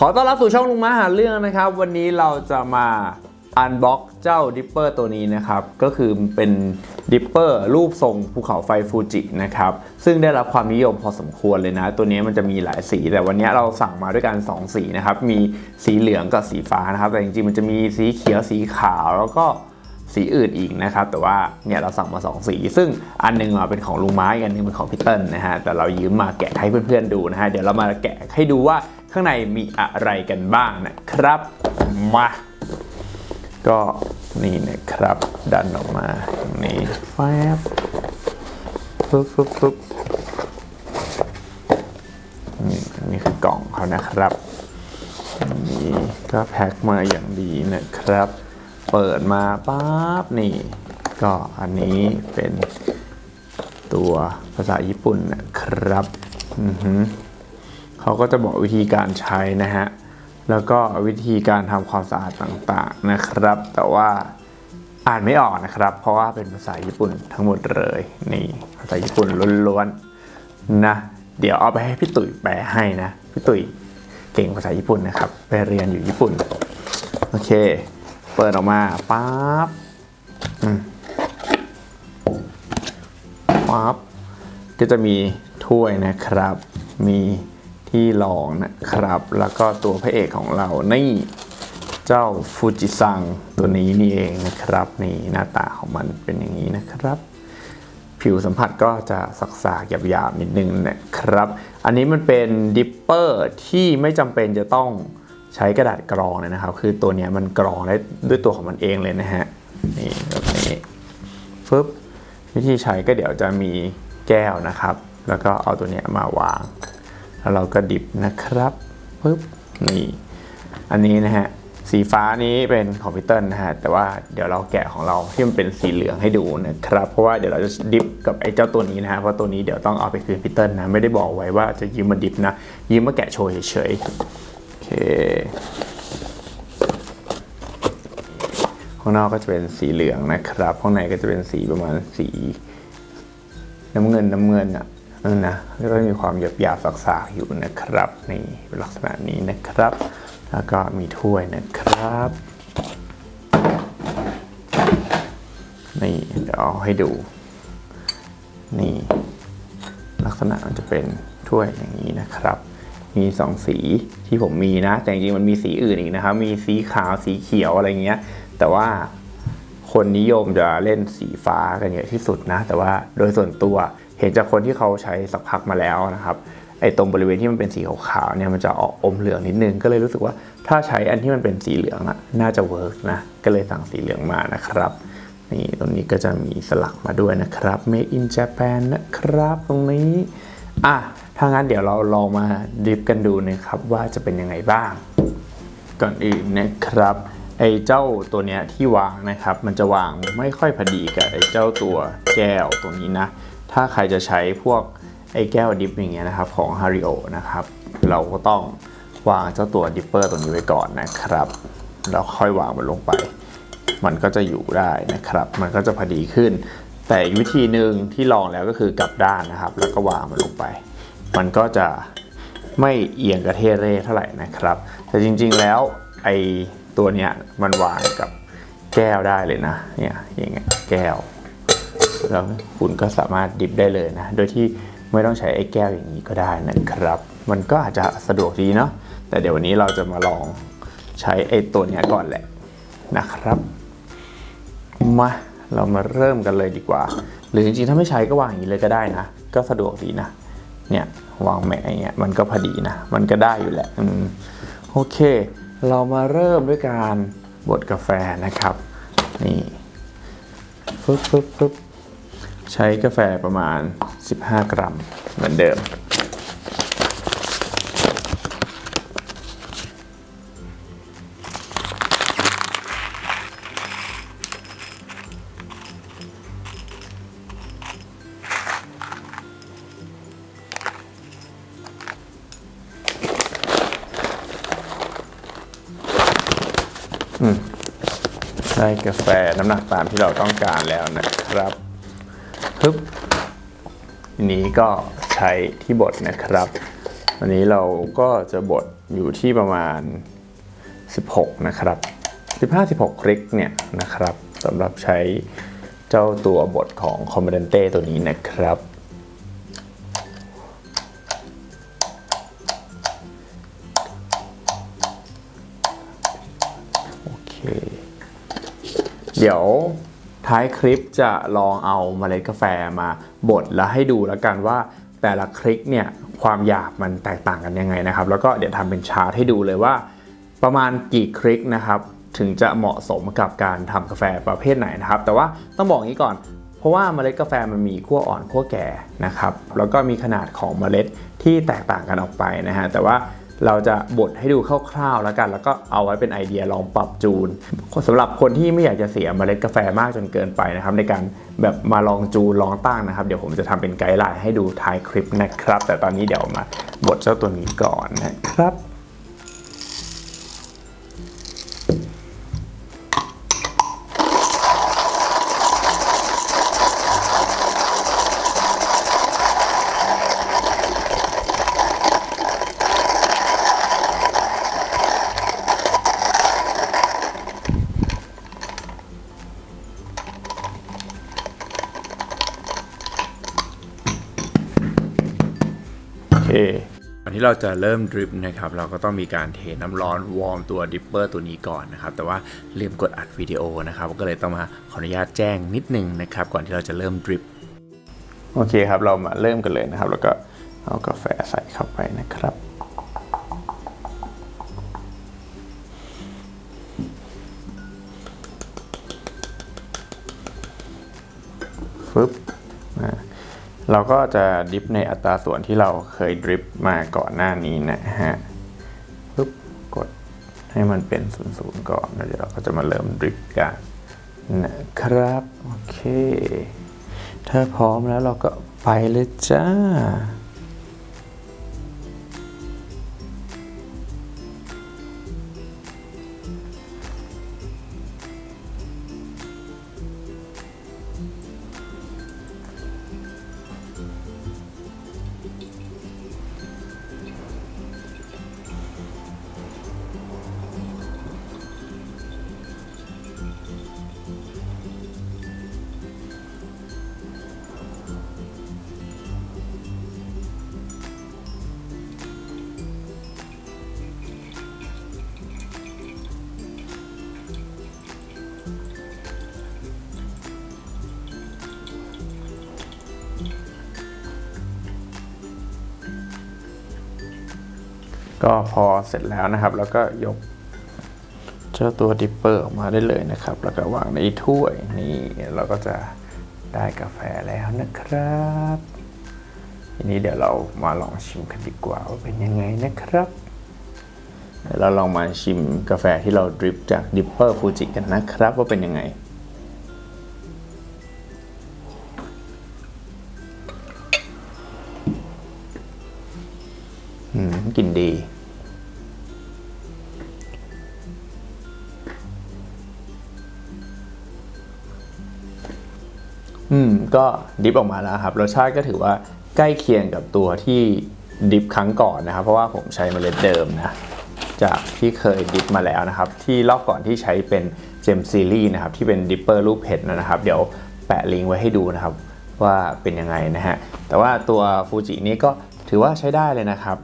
ขอต้อนรับสู่ช่องลุงมาหาเรื่องนะครับ วันนี้เราจะมาอันบ็อกเจ้าดิปเปอร์ตัวนี้นะครับ ก็คือเป็นดิปเปอร์รูปทรงภูเขาไฟฟูจินะครับ ซึ่งได้รับความนิยมพอสมควรเลยนะ ตัวนี้มันจะมีหลายสี แต่วันนี้เราสั่งมาด้วยกัน 2 สีนะครับ มีสีเหลืองกับสีฟ้านะครับ แต่จริงๆมันจะมีสีเขียวสีขาวแล้วก็สีอื่นอีกนะครับ แต่ว่าเนี่ยเราสั่งมา 2 สี ซึ่งอันหนึงอะเป็นของลุงไม้กันนึงเป็นของพี่เติ้ลนะฮะแต่เรายืมมาแกะให้เพื่อนๆดูนะฮะเดี๋ยวเรามาแกะให้ดูว่า ข้างในมีอะไรกันบ้างนะครับ มา ก็นี่นะครับ ดันออกมาอย่างนี้แฟบปึ๊บปึ๊บปึ๊บนี่อันนี้คือกล่องเขานะครับนี่ก็แพ็คมาอย่างดีนะครับ เปิดมาปั๊บนี่ ก็อันนี้เป็นตัวภาษาญี่ปุ่นนะครับ อือหือ เขาก็จะบอกวิธีการใช้นะฮะ แล้วก็วิธีการทำความสะอาดต่างๆนะครับ แต่ว่าอ่านไม่ออกนะครับ เพราะว่าเป็นภาษาญี่ปุ่นทั้งหมดเลยนี่ภาษาญี่ปุ่นล้วนๆนะ เดี๋ยวเอาไปให้พี่ตุ๋ยแปลให้นะพี่ตุ๋ยเก่งภาษาญี่ปุ่นนะครับ ไปเรียนอยู่ญี่ปุ่น โอเค เปิดออกมาปั๊บปั๊บก็จะมีถ้วยนะครับ มี ที่รองนะครับ แล้วก็ตัวพระเอกของเรานี่เจ้าฟูจิซังตัวนี้นี่เองนะครับนี่หน้าตาของมันเป็นอย่างนี้นะครับ ผิวสัมผัสก็จะสักๆหยาบๆนิดนึงนะครับ อันนี้มันเป็นดิปเปอร์ที่ไม่จำเป็นจะต้องใช้กระดาษกรองเลยนะครับ คือตัวนี้มันกรองได้ด้วยตัวของมันเองเลยนะฮะนี่แบบนี้ฟึบวิธีใช้ก็เดี๋ยวจะมีแก้วนะครับ แล้วก็เอาตัวนี้มาวาง แล้วเราก็ดิบนะครับปึ๊บนี่อันนี้นะฮะสีฟ้านี้เป็นของพี่เติ้ลนะฮะแต่ว่าเดี๋ยวเราแกะของเราที่มันเป็นสีเหลืองให้ดูนะครับ เพราะว่าเดี๋ยวเราจะดิฟกับไอ้เจ้าตัวนี้นะฮะเพราะตัวนี้เดี๋ยวต้องเอาไปคืนพี่เติ้ลนะไม่ได้บอกไว้ว่าจะยืมมาดิฟนะยืมมาแกะโชว์เฉยๆโอเคข้างนอกก็จะเป็นสีเหลืองนะครับข้างในก็จะเป็นสีประมาณสี น้ำเงินน้ำเงินอะ นะก็มีความหยาบหยาบสากๆอยู่นะครับนี่เป็นลักษณะนี้นะครับ แล้วก็มีถ้วยนะครับนี่เดี๋ยวเอาให้ดู นี่ ลักษณะมันจะเป็นถ้วยอย่างนี้นะครับ มีสองสีที่ผมมีนะ แต่จริงๆมันมีสีอื่นอีกนะครับ มีสีขาวสีเขียวอะไรเงี้ย แต่ว่าคนนิยมจะเล่นสีฟ้ากันเยอะที่สุดนะ แต่ว่าโดยส่วนตัว เห็นจากคนที่เขาใช้สักพักมาแล้วนะครับไอ้ตรงบริเวณที่มันเป็นสีขาวๆเนี่ยมันจะออกอมเหลืองนิดนึงก็เลยรู้สึกว่าถ้าใช้อันที่มันเป็นสีเหลืองอะน่าจะเวิร์กนะก็เลยสั่งสีเหลืองมานะครับนี่ตรงนี้ก็จะมีสลักมาด้วยนะครับ Made in Japan นะครับตรงนี้อะถ้างั้นเดี๋ยวเราลองมาดิฟกันดูนะครับว่าจะเป็นยังไงบ้าง ก่อนอื่นนะครับไอ้เจ้าตัวเนี้ยที่วางนะครับ มันจะวางไม่ค่อยพอดีกับไอ้เจ้าตัวแก้วตัวนี้นะ ถ้าใครจะใช้พวกไอ้แก้วดิฟอย่างเงี้ยนะครับของ h a r i o นะครับ เราก็ต้องวางเจ้าตัวดิปเปอร์ตัวนี้ไว้ก่อนนะครับ แล้วค่อยวางมันลงไป มันก็จะอยู่ได้นะครับ มันก็จะพอดีขึ้น แต่วิธีหนึ่งที่ลองแล้วก็คือกลับด้านนะครับ แล้วก็วางมันลงไป มันก็จะไม่เอียงกระเทเร่เท่าไหร่นะครับ แต่จริงๆแล้วไอ้ตัวเนี้ยมันวางกับแก้วได้เลยนะ เนี่ยอย่างเงี้ยแก้ว แล้วคุณก็สามารถดิบได้เลยนะ โดยที่ไม่ต้องใช้ไอ้แก้วอย่างนี้ก็ได้นะครับ มันก็อาจจะสะดวกดีเนาะแต่เดี๋ยววันนี้เราจะมาลองใช้ไอ้ตัวนี้ก่อนแหละนะครับมาเรามาเริ่มกันเลยดีกว่า หรือจริงๆ ถ้าไม่ใช้ก็วางอย่างนี้เลยก็ได้นะ ก็สะดวกดีนะเนี่ยวางแหมะอย่างเงี้ยมันก็พอดีนะ มันก็ได้อยู่แหละอืมโอเค เรามาเริ่มด้วยการบดกาแฟนะครับ นี่ฟึบฟึบฟึบ ใช้กาแฟประมาณ 15 กรัมเหมือนเดิมได้กาแฟน้ำหนักตามที่เราต้องการแล้วนะครับ นี้ก็ใช้ที่บดนะครับ วันนี้เราก็จะบดอยู่ที่ประมาณ 16 นะครับ 15-16 คลิกเนี่ยนะครับสำหรับใช้เจ้าตัวบทของ c o m m a n d a n t e ตัวนี้นะครับ โอเค เดี๋ยว ท้ายคลิปจะลองเอาเมล็ดกาแฟมาบดแล้วให้ดูแล้วกันว่าแต่ละคลิกเนี่ยความหยาบมันแตกต่างกันยังไงนะครับ แล้วก็เดี๋ยวทำเป็นชาร์ตให้ดูเลยว่า ประมาณกี่คลิกนะครับถึงจะเหมาะสมกับการทำกาแฟประเภทไหนนะครับ แต่ว่าต้องบอกอย่างนี้ก่อน เพราะว่าเมล็ดกาแฟมันมีขั้วอ่อนขั้วแก่นะครับ แล้วก็มีขนาดของเมล็ดที่แตกต่างกันออกไปนะฮะแต่ว่า เราจะบดให้ดูคร่าวๆแล้วกัน แล้วก็เอาไว้เป็นไอเดียลองปรับจูนสำหรับคนที่ไม่อยากจะเสียเมล็ดกาแฟมากจนเกินไปนะครับ ในการแบบมาลองจูนลองตั้งนะครับ เดี๋ยวผมจะทำเป็นไกด์ไลน์ให้ดูท้ายคลิปนะครับ แต่ตอนนี้เดี๋ยวมาบดเจ้าตัวนี้ก่อนนะครับ เราจะเริ่มดริปนะครับเราก็ต้องมีการเทน้ำร้อนวอร์มตัวดริปเปอร์ตัวนี้ก่อนนะครับแต่ว่าลืมกดอัดวิดีโอนะครับก็เลยต้องมาขออนุญาตแจ้งนิดนึงนะครับก่อนที่เราจะเริ่มดริปโอเคครับเรามาเริ่มกันเลยนะครับ แล้วก็เอากาแฟใส่เข้าไปนะครับฟึบอ่า เราก็จะดริปในอัตราส่วนที่เราเคยดริปมาก่อนหน้านี้นะฮะปึ๊บกดให้มันเป็นศูนย์ศูนย์ก่อนแล้วเดี๋ยวเราก็จะมาเริ่มดริปกันนะครับ โอเค ถ้าพร้อมแล้วเราก็ไปเลยจ้า ก็พอเสร็จแล้วนะครับ แล้วก็ยกเจ้าตัวดิปเปอร์ออกมาได้เลยนะครับ แล้วก็วางในถ้วยนี่เราก็จะได้กาแฟแล้วนะครับทีนี้เดี๋ยวเรามาลองชิมกันดีกว่าว่าเป็นยังไงนะครับเดี๋ยวเราลองมาชิมกาแฟที่เราดริปจากดิปเปอร์ฟูจิกันนะครับ ว่าเป็นยังไง อืมกลิ่นดี ก็ดิฟออกมาแล้วครับรสชาติก็ถือว่าใกล้เคียงกับตัวที่ดิฟครั้งก่อนนะครับ เพราะว่าผมใช้เมล็ดเดิมนะจากที่เคยดิฟมาแล้วนะครับ ที่รอบก่อนที่ใช้เป็นเจมซีรีส์นะครับที่เป็นดิปเปอร์รูปเพชรนะครับ เดี๋ยวแปะลิงก์ไว้ให้ดูนะครับ ว่าเป็นยังไงนะฮะแต่ว่าตัวฟูจินี้ก็ถือว่าใช้ได้เลยนะครับ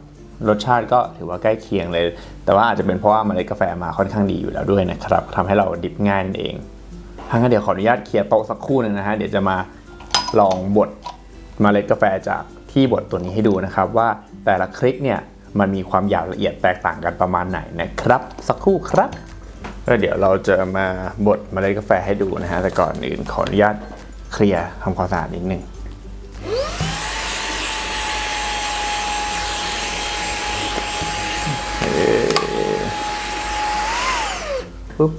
รสชาติก็ถือว่าใกล้เคียงเลย แต่ว่าอาจจะเป็นเพราะว่าเมล็ดกาแฟมาค่อนข้างดีอยู่แล้วด้วยนะครับทำให้เราดิฟง่ายนั่นเองทางนั้นเดี๋ยวขออนุญาตเคลียร์โต๊ะสักครู่หนึงนะฮะเดี๋ยวจะมา ลองบดเมล็ดกาแฟจากที่บดตัวนี้ให้ดูนะครับ ว่าแต่ละคลิกเนี่ยมันมีความหยาบละเอียดแตกต่างกันประมาณไหนนะครับ สักครู่ครับแล้วเดี๋ยวเราจะมาบดเมล็ดกาแฟให้ดูนะฮะแต่ก่อนอื่นขออนุญาตเคลียร์ทำความสะอาดนิดนึงปุ๊บ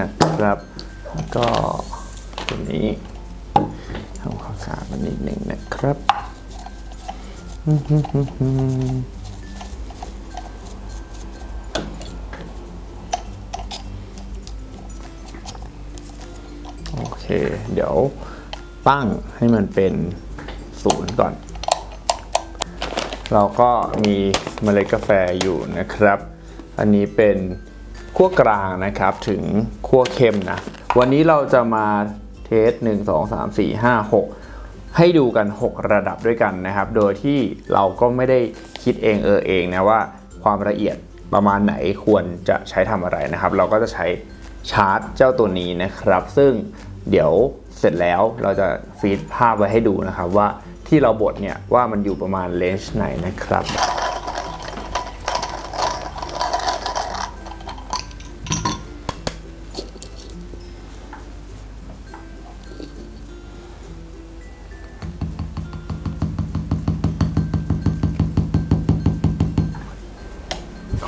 นะครับ ก็ตัวนี้ทำความสะอาดมั นิดหนึ่งนะครับโอเค เดี๋ยวตั้งให้มันเป็นศูนย์ก่อน เราก็มีเมล็ดกาแฟอยู่นะครับ อันนี้เป็นขั้วกลางนะครับถึงขั้วเข้มนะ วันนี้เราจะมาเทส1 2 3 4 5 6 ให้ดูกัน 6 ระดับด้วยกันนะครับ โดยที่เราก็ไม่ได้คิดเองเออเองนะว่าความละเอียดประมาณไหนควรจะใช้ทำอะไรนะครับ เราก็จะใช้ชาร์จเจ้าตัวนี้นะครับ ซึ่งเดี๋ยวเสร็จแล้วเราจะฟีดภาพไว้ให้ดูนะครับว่าที่เราบดเนี่ยว่ามันอยู่ประมาณเลนส์ไหนนะครับ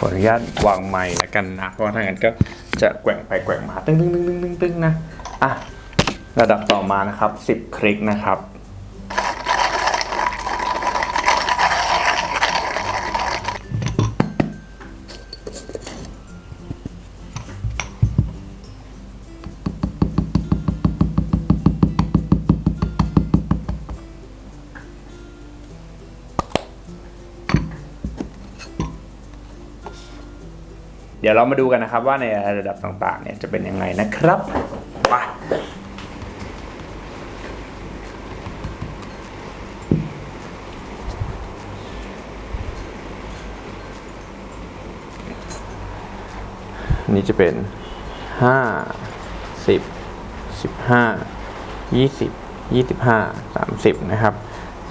ออนุญาตวางไม้แล้วกันนะ เพราะว่าถ้างั้นก็จะแกว่งไปแกว่งมาตึ้งตึ้งตึ้งตึ้งตึ้งตึ้งนะ อะ ระดับต่อมานะครับ 10 คลิกนะครับ เดี๋ยวเรามาดูกันนะครับว่าในระดับต่างๆเนี่ยจะเป็นยังไงนะครับไปนี่จะเป็น 5 10 15 20 25 30 นะครับ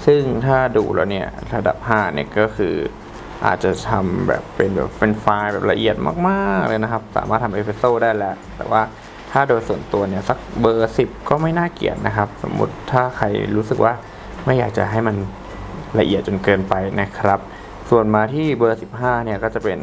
ซึ่งถ้าดูแล้วเนี่ย ระดับ 5 เนี่ยก็คือ อาจจะทำแบบเป็นแบบเฟรนช์ฟายแบบละเอียดมากๆเลยนะครับ สามารถทำเอสเปรสโซ่ได้แล้ว แต่ว่าถ้าโดยส่วนตัวเนี่ยสักเบอร์ 10 ก็ไม่น่าเกลียดนะครับ สมมุติถ้าใครรู้สึกว่าไม่อยากจะให้มันละเอียดจนเกินไปนะครับ ส่วนมาที่เบอร์ 15 เนี่ยก็จะเป็น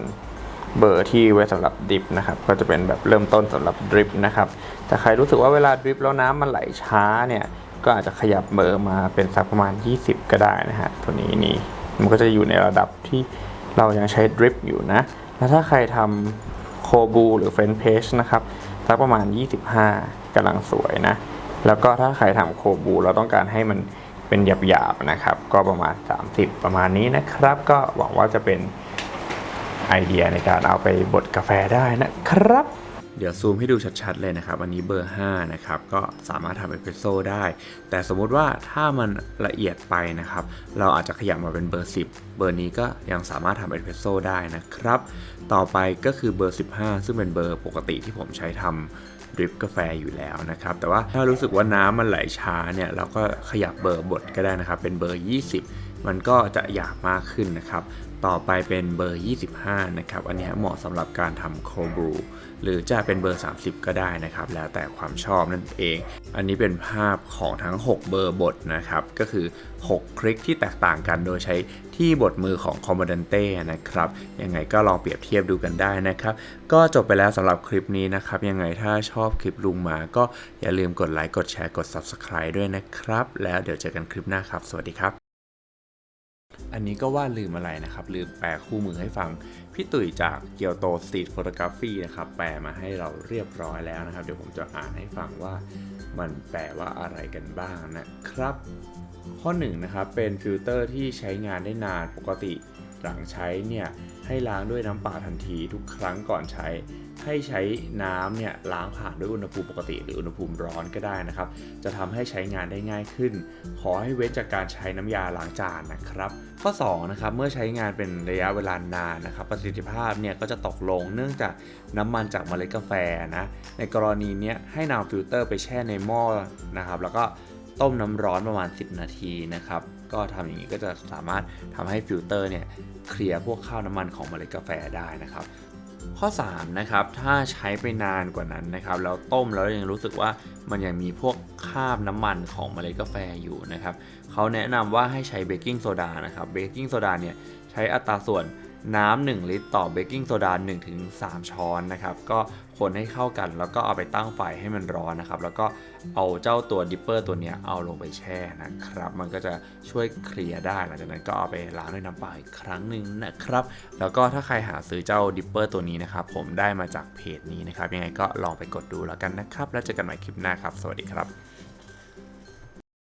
เบอร์ที่ไว้สำหรับดริปนะครับ ก็จะเป็นแบบเริ่มต้นสำหรับดริปนะครับ แต่ใครรู้สึกว่าเวลาดริปแล้วน้ำมันไหลช้าเนี่ย ก็อาจจะขยับเบอร์มาเป็นสักประมาณ 20 ก็ได้นะฮะ ตัวนี้นี่ มันก็จะอยู่ในระดับที่ เรายังใช้ดริปอยู่นะ แล้วถ้าใครทำโคบูหรือเฟรนเพชนะครับสักประมาณ 25กำลังสวยนะ แล้วก็ถ้าใครทำโคบู เราต้องการให้มันเป็นหยาบๆนะครับ ก็ประมาณ 30 ประมาณนี้นะครับ ก็หวังว่าจะเป็นไอเดียในการเอาไปบดกาแฟได้นะครับ เดี๋ยวซูมให้ดูชัดๆเลยนะครับ อันนี้เบอร์ 5 นะครับ ก็สามารถทำเอสเปรสโซ่ได้ แต่สมมุติว่าถ้ามันละเอียดไปนะครับ เราอาจจะขยับมาเป็นเบอร์ 10 เบอร์นี้ก็ยังสามารถทำเอสเปรสโซ่ได้นะครับ ต่อไปก็คือเบอร์ 15 ซึ่งเป็นเบอร์ปกติที่ผมใช้ทำดริปกาแฟอยู่แล้วนะครับ แต่ว่าถ้ารู้สึกว่าน้ำมันไหลช้าเนี่ยเราก็ขยับเบอร์บดก็ได้นะครับ เป็นเบอร์ 20 มันก็จะหยาบมากขึ้นนะครับ ต่อไปเป็นเบอร์ 25 นะครับ อันนี้เหมาะสำหรับการทำโคบรูหรือจะเป็นเบอร์ 30 ก็ได้นะครับ แล้วแต่ความชอบนั่นเอง อันนี้เป็นภาพของทั้ง 6 เบอร์บทนะครับ ก็คือ 6 คลิกที่แตกต่างกันโดยใช้ที่บทมือของ c o m m a n d a n t e นะครับ ยังไงก็ลองเปรียบเทียบดูกันได้นะครับ ก็จบไปแล้วสำหรับคลิปนี้นะครับ ยังไงถ้าชอบคลิปลุงมา ก็อย่าลืมกดไลค์ กดแชร์ กด Subscribe ด้วยนะครับ แล้วเดี๋ยวเจอกันคลิปหน้าครับ สวัสดีครับ อันนี้ก็ว่าลืมอะไรนะครับ ลืมแปลคู่มือให้ฟัง พี่ตุ๋ยจากเกียวโตสตรีทโฟโตกราฟีนะครับ แปลมาให้เราเรียบร้อยแล้วนะครับ เดี๋ยวผมจะอ่านให้ฟังว่ามันแปลว่าอะไรกันบ้างนะครับ ข้อ1นงนะครับเป็นฟิลเตอร์ที่ใช้งานได้นานปกติหลังใช้เนี่ย ให้ล้างด้วยน้ำเปล่าทันทีทุกครั้งก่อนใช้ ให้ใช้น้ำเนี่ยล้างผ่านด้วยอุณหภูมิปกติ หรืออุณหภูมิร้อนก็ได้นะครับ จะทำให้ใช้งานได้ง่ายขึ้น ขอให้เว้นจากการใช้น้ำยาล้างจานนะครับ ข้อ2นะครับเมื่อใช้งานเป็นระยะเวลานานนะครับ ประสิทธิภาพเนี่ยก็จะตกลงเนื่องจากน้ำมันจากเมล็ดกาแฟนะในกรณีเนี้ยให้นำฟิลเตอร์ไปแช่ในหม้อนะครับแล้วก็ ต้มน้ำร้อนประมาณ 10 นาทีนะครับ ก็ทำอย่างนี้ก็จะสามารถทำให้ฟิลเตอร์เนี่ยเคลียร์พวกข้าวน้ำมันของเมล็ดกาแฟได้นะครับ ข้อ 3 นะครับ ถ้าใช้ไปนานกว่านั้นนะครับ แล้วต้มแล้วยังรู้สึกว่ามันยังมีพวกคราบน้ำมันของเมล็ดกาแฟอยู่นะครับ เขาแนะนำว่าให้ใช้เบกกิ้งโซดานะครับเบกกิ้งโซดาเนี่ยใช้อัตราส่วนน้ำ1ลิตร ต่อเบกกิ้งโซดา1-3 ช้อนนะครับ ก็คนให้เข้ากันแล้วก็เอาไปตั้งไฟให้มันร้อนนะครับ แล้วก็เอาเจ้าตัวดิปเปอร์ตัวนี้เอาลงไปแช่นะครับ มันก็จะช่วยเคลียร์ได้หลังจากนั้นก็เอาไปล้างด้วยน้ำเปล่าอีกครั้งหนึ่งนะครับ แล้วก็ถ้าใครหาซื้อเจ้าดิปเปอร์ตัวนี้นะครับ ผมได้มาจากเพจนี้นะครับ ยังไงก็ลองไปกดดูแล้วกันนะครับ แล้วเจอกันใหม่คลิปหน้าครับ สวัสดีครับ